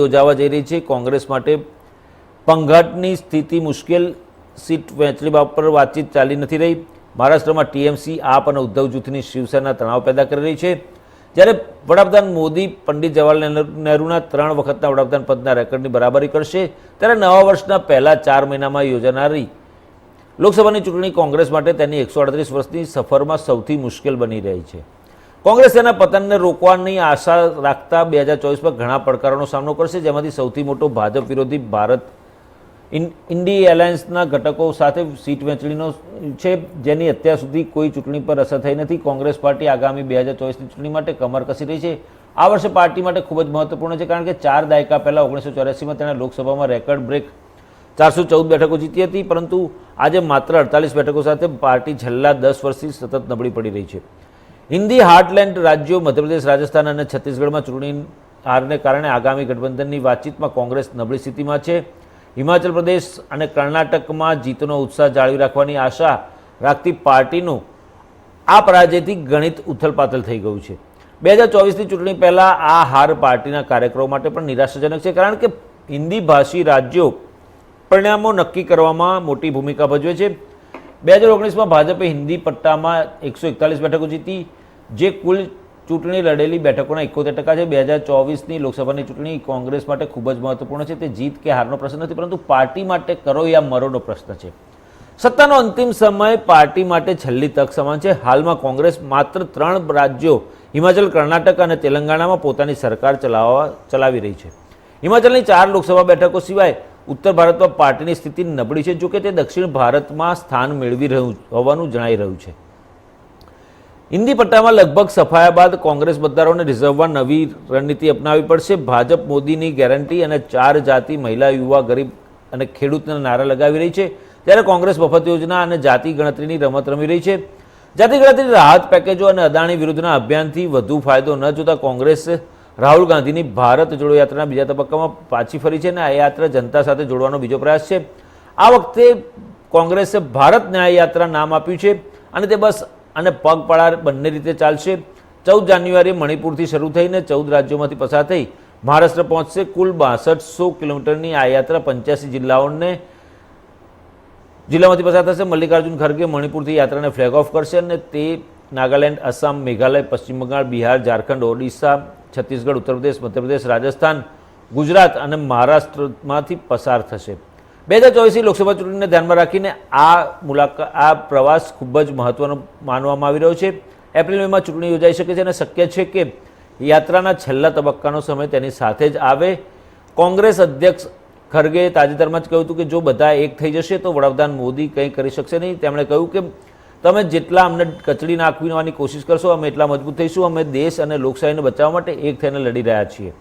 યોજાવા જઈ રહી છે. કોંગ્રેસ માટે પંઘાટની સ્થિતિ મુશ્કેલ. સીટ વહેંચણી બાબત પર વાતચીત ચાલી નથી રહી. મહારાષ્ટ્રમાં ટીએમસી, આપ અને ઉદ્ધવ જૂથની શિવસેના તણાવ પેદા કરી રહી છે. જ્યારે વડાપ્રધાન મોદી, પંડિત જવાહરલાલ નહેરુના ત્રણ વખતના વડાપ્રધાન પદના રેકોર્ડની બરાબરી કરશે, ત્યારે નવા વર્ષના પહેલા ચાર મહિનામાં યોજાનારી લોકસભાની ચૂંટણી કોંગ્રેસ માટે તેની એકસો અડત્રીસ વર્ષની સફરમાં સૌથી મુશ્કેલ બની રહી છે. કોંગ્રેસ તેના પતનને રોકવાની આશા રાખતા બે હજાર ચોવીસમાં ઘણા પડકારોનો સામનો કરશે, જેમાંથી સૌથી મોટો ભાજપ વિરોધી ભારત ઇન્ડી એલાયન્સના ઘટકો સાથે સીટ વહેંચણીનો છે, જેની અત્યાર સુધી કોઈ ચૂંટણી પર અસર થઈ નથી. કોંગ્રેસ પાર્ટી આગામી બે હજાર ચોવીસની ચૂંટણી માટે કમર કસી રહી છે. આ વર્ષે પાર્ટી માટે ખૂબ જ મહત્વપૂર્ણ છે, કારણ કે ચાર દાયકા પહેલાં ઓગણીસો ચોર્યાસીમાં તેણે લોકસભામાં રેકોર્ડ બ્રેક ચારસો ચૌદ બેઠકો જીતી હતી, પરંતુ આજે માત્ર અડતાલીસ બેઠકો સાથે પાર્ટી છેલ્લા દસ વર્ષથી સતત નબળી પડી રહી છે. હિન્દી હાર્ટલેન્ડ રાજ્યો, મધ્યપ્રદેશ, રાજસ્થાન અને છત્તીસગઢમાં ચૂંટણી હારને કારણે આગામી ગઠબંધનની વાતચીતમાં કોંગ્રેસ નબળી સ્થિતિમાં છે. હિમાચલ પ્રદેશ અને કર્ણાટકમાં જીતનો ઉત્સાહ જાળવી રાખવાની આશા રાખતી પાર્ટીનું આ પરાજયથી ગણિત ઉથલપાથલ થઈ ગયું છે. બે હજાર ચોવીસની ચૂંટણી પહેલાં આ હાર પાર્ટીના કાર્યક્રમો માટે પણ નિરાશાજનક છે, કારણ કે હિન્દી ભાષી રાજ્યો પરિણામો નક્કી કરવામાં મોટી ભૂમિકા ભજવે છે. બે હજાર ઓગણીસમાં ભાજપે હિન્દી પટ્ટામાં એકસો એકતાલીસ બેઠકો જીતી, જે કુલ ચૂંટણી લડેલી બેઠકોના એકોતેર ટકા છે. બે હજાર ચોવીસની લોકસભાની ચૂંટણી કોંગ્રેસ માટે ખૂબ જ મહત્વપૂર્ણ છે. તે જીત કે હારનો પ્રશ્ન નથી, પરંતુ પાર્ટી માટે કરો યા મરોનો પ્રશ્ન છે. સત્તાનો અંતિમ સમય પાર્ટી માટે છેલ્લી તક સમાન છે. હાલમાં કોંગ્રેસ માત્ર ત્રણ રાજ્યો, હિમાચલ, કર્ણાટક અને તેલંગાણામાં પોતાની સરકાર ચલાવવા, ચલાવી રહી છે. હિમાચલની ચાર લોકસભા બેઠકો સિવાય ઉત્તર ભારતમાં પાર્ટીની સ્થિતિ નબળી છે, જોકે તે દક્ષિણ ભારતમાં સ્થાન મેળવી રહ્યું હોવાનું જણાઈ રહ્યું છે. હિન્દી પટ્ટામાં લગભગ સફાયા બાદ કોંગ્રેસ મતદારોને રિઝવવા નવી રણનીતિ અપનાવવી પડશે. ભાજપ મોદીની ગેરંટી અને ચાર જાતિ મહિલા, યુવા, ગરીબ અને ખેડૂતના નારા લગાવી રહી છે. ત્યારે કોંગ્રેસ મફત યોજના અને જાતિ ગણતરીની રમત રમી રહી છે. જાતિ ગણતરી રાહત પેકેજો અને અદાણી વિરુદ્ધના અભિયાનથી વધુ ફાયદો ન જોતા કોંગ્રેસ રાહુલ ગાંધીની ભારત જોડો યાત્રાના બીજા તબક્કામાં પાછી ફરી છે અને આ યાત્રા જનતા સાથે જોડવાનો બીજો પ્રયાસ છે. આ વખતે કોંગ્રેસે ભારત ન્યાય યાત્રા નામ આપ્યું છે અને તે બસ અને પગપાળા બંને રીતે ચાલશે. ચૌદ જાન્યુઆરીએ મણિપુરથી શરૂ થઈને ચૌદ રાજ્યોમાંથી પસાર થઈ મહારાષ્ટ્ર પહોંચશે. કુલ બાસઠસો કિલોમીટરની આ યાત્રા પંચ્યાસી જિલ્લાઓને જિલ્લામાંથી પસાર થશે. મલ્લિકાર્જુન ખરગે મણિપુરથી યાત્રાને ફ્લેગ ઓફ કરશે અને તે નાગાલેન્ડ, આસામ, મેઘાલય, પશ્ચિમ બંગાળ, બિહાર, ઝારખંડ, ઓડિશા છત્તીસગઢ ઉત્તર પ્રદેશ મધ્યપ્રદેશ, રાજસ્થાન, ગુજરાત અને મહારાષ્ટ્રમાંથી પસાર થશે. બે હજાર ચોવીસની લોકસભા ચૂંટણીને ધ્યાનમાં રાખીને આ મુલાકાત આ પ્રવાસ ખૂબ જ મહત્વનો માનવામાં આવી રહ્યો છે. એપ્રિલ મેમાં ચૂંટણી યોજાઈ શકે છે અને શક્ય છે કે યાત્રાના છેલ્લા તબક્કાનો સમય તેની સાથે જ આવે. કોંગ્રેસ અધ્યક્ષ ખરગે તાજેતરમાં જ કહ્યું હતું કે જો બધા એક થઈ જશે તો વડાપ્રધાન મોદી કંઈ કરી શકશે નહીં. તેમણે કહ્યું કે તમે જેટલા અમને કચડી નાખવાની કોશિશ કરશો, અમે એટલા મજબૂત થઈશું. અમે દેશ અને લોકશાહીને બચાવવા માટે એક થઈને લડી રહ્યા છીએ.